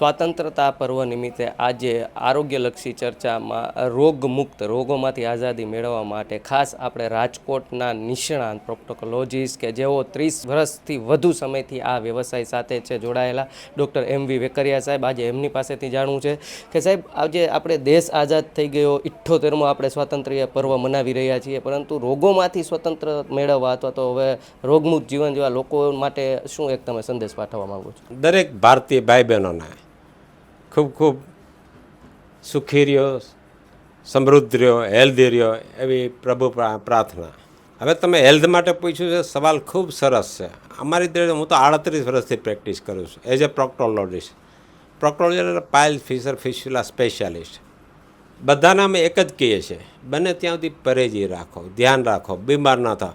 સ્વાતંત્રતા પર્વ નિમિત્તે આજે આરોગ્યલક્ષી ચર્ચામાં રોગમુક્ત, રોગોમાંથી આઝાદી મેળવવા માટે ખાસ આપણે રાજકોટના નિષ્ણાંત પ્રોક્ટોકોલોજીસ્ટ કે જેઓ ત્રીસ વર્ષથી વધુ સમયથી આ વ્યવસાય સાથે છે જોડાયેલા, ડૉક્ટર એમ વી વેકરિયા સાહેબ આજે એમની પાસેથી જાણવું છે કે સાહેબ, આજે આપણે દેશ આઝાદ થઈ ગયો, ઇઠ્ઠોતેરમો આપણે સ્વાતંત્ર્ય પર્વ મનાવી રહ્યા છીએ, પરંતુ રોગોમાંથી સ્વતંત્ર મેળવવા અથવા તો હવે રોગમુક્ત જીવન જેવા લોકો માટે શું એક તમે સંદેશ પાઠવવા માગો છો? દરેક ભારતીય ભાઈ બહેનોને ખૂબ ખૂબ સુખી રહ્યો સમૃદ્ધ રહ્યો હેલ્ધી રહ્યો એવી પ્રભુ પ્રાર્થના. હવે તમે હેલ્થ માટે પૂછ્યું છે, સવાલ ખૂબ સરસ છે. અમારી રીતે હું તો આડત્રીસ વર્ષથી પ્રેક્ટિસ કરું છું, એઝ એ પ્રોક્ટોલોજીસ્ટ. પ્રોક્ટોલોજી એટલે પાયલ ફિશર ફિશ્યુલા સ્પેશિયાલિસ્ટ. બધાના અમે એક જ કહીએ છીએ, બને ત્યાં સુધી પરેજી રાખો, ધ્યાન રાખો, બીમાર ન થાવ.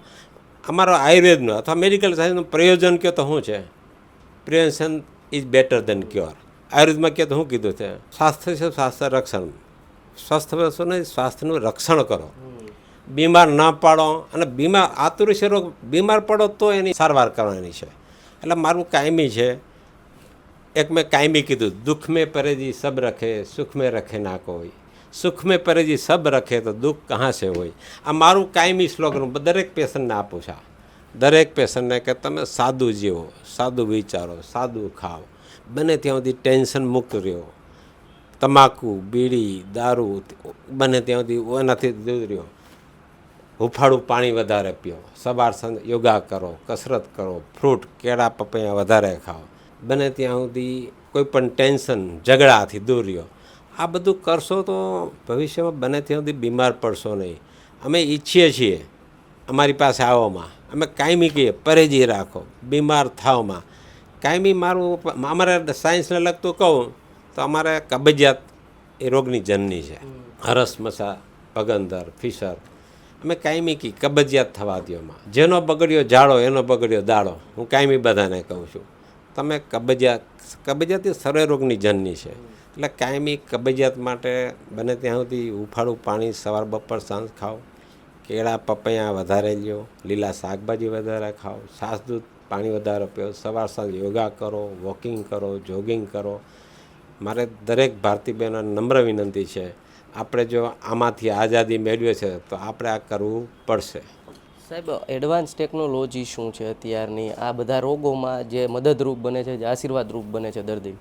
અમારો આયુર્વેદનો અથવા મેડિકલ સાયન્સનું પ્રયોજન કહો તો શું છે? Prevention is better than cure. આયુર્વેદમાં કહે તો શું કીધું છે, સ્વાસ્થ્ય છે સ્વાસ્થ્ય રક્ષણ. સ્વસ્થ શું નહીં, સ્વાસ્થ્યનું રક્ષણ કરો. બીમાર ના પાડો અને બીમાર, આતુર રોગ, બીમાર પડો તો એની સારવાર કરવાની છે. એટલે મારું કાયમી છે, એક મેં કાયમી કીધું, દુઃખ મેં પરેજી સબ રખે, સુખ મેં રખે ના કોઈ. સુખ મેં પરેજી સબ રખે તો દુઃખ કહાં છે હોય. આ મારું કાયમી સ્લોગન દરેક પેશન્ટને આપું છું દરેક પેશન્ટને કે તમે સાદું જીવો, સાદું વિચારો, સાદું ખાઓ. બને ત્યાં સુધી ટેન્શન મુક્ત રહ્યો. તમાકુ, બીડી, દારૂ બને ત્યાં સુધી એનાથી દૂર રહ્યો. હુફાળું પાણી વધારે પીઓ. સવાર સાંજ યોગા કરો, કસરત કરો, ફ્રૂટ, કેળા, પપૈયા વધારે ખાઓ. બને ત્યાં સુધી કોઈ પણ ટેન્શન, ઝઘડાથી દૂર રહ્યો. આ બધું કરશો તો ભવિષ્યમાં બને ત્યાં સુધી બીમાર પડશો નહીં. અમે ઈચ્છીએ છીએ અમારી પાસે આવવામાં અમે કાયમી કહીએ, પરેજી રાખો. બીમાર થાવમાં કાયમી મારું અમારે સાયન્સને લગતું કહું તો અમારે કબજિયાત એ રોગની જનની છે. હરસ મસા પગંદર ફિશર અમે કાયમી કી કબજિયાત થવા દ્યોમાં જેનો બગડ્યો જાડો એનો બગડ્યો દાડો હું કાયમી બધાને કહું છું. તમે કબજિયાત કબજિયાત એ સર્વે રોગની જનની છે. એટલે કાયમી કબજિયાત માટે બને ત્યાં સુધી ઉફાળું પાણી સવાર બપોર સાંજ ખાઓ. કેળા પપૈયા વધારે લ્યો લીલા શાકભાજી વધારે ખાઓ. છાસ દૂધ પાણી વધારે પીઓ સવાર સાંજ યોગા કરો વોકિંગ કરો જોગિંગ કરો. મારે દરેક ભારતીય બહેનો નમ્ર વિનંતી છે આપણે જો આમાંથી આઝાદી મેળવીએ છે તો આપણે આ કરવું પડશે. સાહેબ એડવાન્સ ટેકનોલોજી શું છે અત્યારની? આ બધા રોગોમાં જે મદદરૂપ બને છે જે આશીર્વાદરૂપ બને છે દર્દી?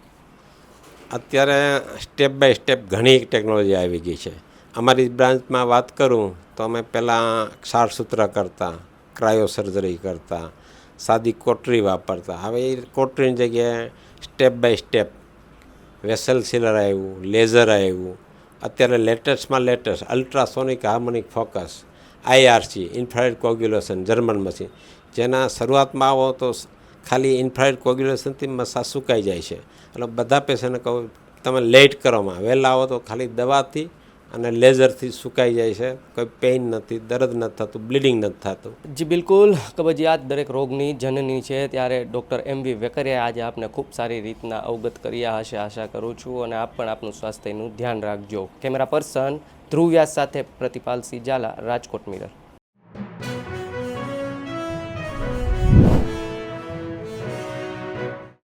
અત્યારે સ્ટેપ બાય સ્ટેપ ઘણી ટેકનોલોજી આવી ગઈ છે. અમારી બ્રાન્ચમાં વાત કરું તો અમે પહેલાં ક્ષારસૂત્ર કરતા ક્રાયો સર્જરી કરતા સાદી કોટરી વાપરતા. હવે એ કોટરીની જગ્યાએ step by step vessel sealer આવ્યું, લેઝર આવ્યું. અત્યારે લેટેસ્ટમાં latest ultrasonic harmonic focus IRC infrared coagulation German machine જેના શરૂઆતમાં આવો તો ખાલી ઇન્ફ્રારેડ કોગ્યુલેશનથી મસા સુકાઈ જાય છે. એટલે બધા પેશન્ટને કહું, તમે લેટ કરવામાં વહેલા આવો તો ખાલી દવાથી અને લેઝરથી સુકાઈ જાય છે. કોઈ પેઇન નથી, દર્દ નથી થતું બ્લીડિંગ નથી થતું. જી, બિલકુલ. કબજિયાત દરેક રોગની જનની છે. ત્યારે ડૉક્ટર એમ વી વેકરિયાએ આજે આપને ખૂબ સારી રીતના અવગત કર્યા હશે. આશા કરું છું અને આપ પણ આપનું સ્વાસ્થ્યનું ધ્યાન રાખજો. કેમેરા પર્સન ધ્રુવ વ્યાસ સાથે પ્રતિપાલસિંહ ઝાલા રાજકોટ મિરર.